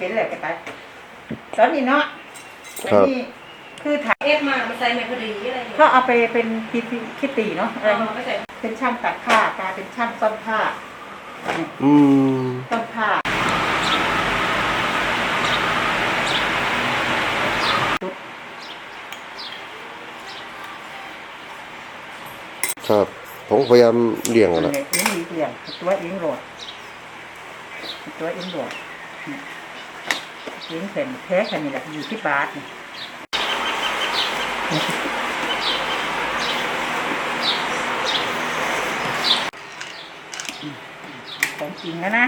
เป็นแหละกันไปตอนนี้เนาะอันนี้คือถ่ายเอฟมามันใส่ไม่พอดีอะไรอย่างเงี้ยก็เอาไปเป็นคิดคิดตีเนาะอะไรเอาไม่ใส่เป็นช่างตัดผ้ากลายเป็นช่างซ่อมผ้าเนี่ยอืมซ่อมผ้าครับผมพยายามเลี่ยงอะเนี่นะยเองมีเปลี่ยนตัวเองโหลดตัวเองโหลดเนี่ ยิงเป็นแท้แค่นี้แหละอยู่ที่บาทนี่ของจริงนะนะ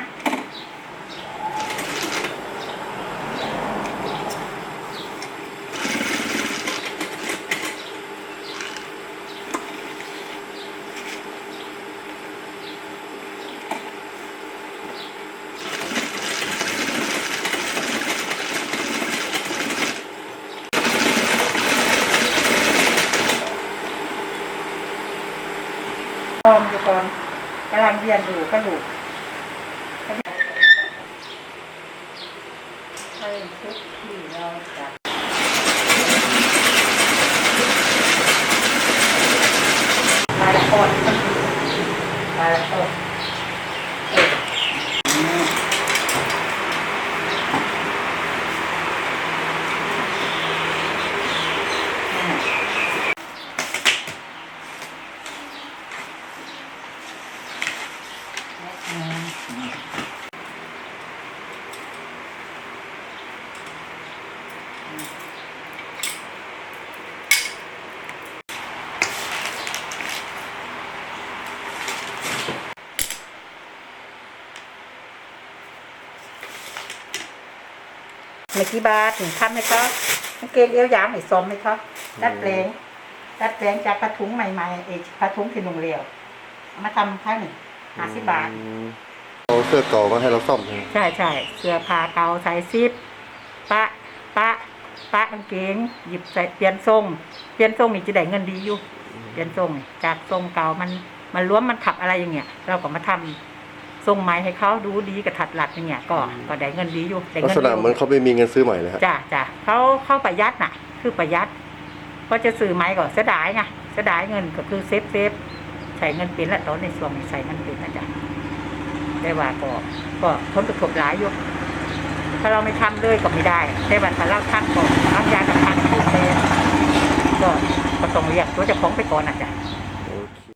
อมอยู่ก่อนกำลังเรียนอยู่ก็อยู่ใช่ชุดที่เราจัดลายละอ่อนลายละอ่อนเอออืมนั่นน่ะ เมื่อกี้บาทถึงทำไหมครับกางเกงเอวยาวไหมซ้อมไหมครับดัดแปลงดัดแปลงจากผ้าถุงใหม่ๆเอผ้าถุงที่นุ่งเรียวเอามาทำผ้าหนึ่งห้าสิบบาทอืมเอาเสื้อเก่ามาให้เราซ่อมใช่ไหมใช่ใช่เสื้อผ้าเก่าใส่ซิปปะปะปะกางเกงหยิบใส่เปลี่ยนทรงเปลี่ยนทรงนี่จะได้เงินดีอยู่เปลี่ยนทรงนี่จากทรงเก่ามันมันล้วมมันขับอะไรอย่างเงี้ยเราก็มาทำ ทรงใหม่ให้เขาดูดีกระถัดหลัดอย่างเงี้ยก็ก็ได้เงินดีอยู่ได้ลักเงินษดีณะเหมือนเขาไม่มีเงินซื้อใหม่เลยฮะจ้ะจ้ะเขาเข้าประหยัดน่ะ คือประหยัดพอจะซื้อไม้ก็เสียดายไงเสียดายเงินก็คือเซฟเซฟใช้เงินเป็นละตอนในช่วงนี้ใช้เงินเป็นนะจ๊ะได้ว่าก็ก็ผลกระทบหลายอยู่ถ้าเราไม่ทำเลยก็ไม่ได้แต่ว่าถ้าเราทำก่อนทำยากับทำอยู่เลยก็ก็ต้องเรียกตัวเจ้าของไปก่อนนะจ๊ะอ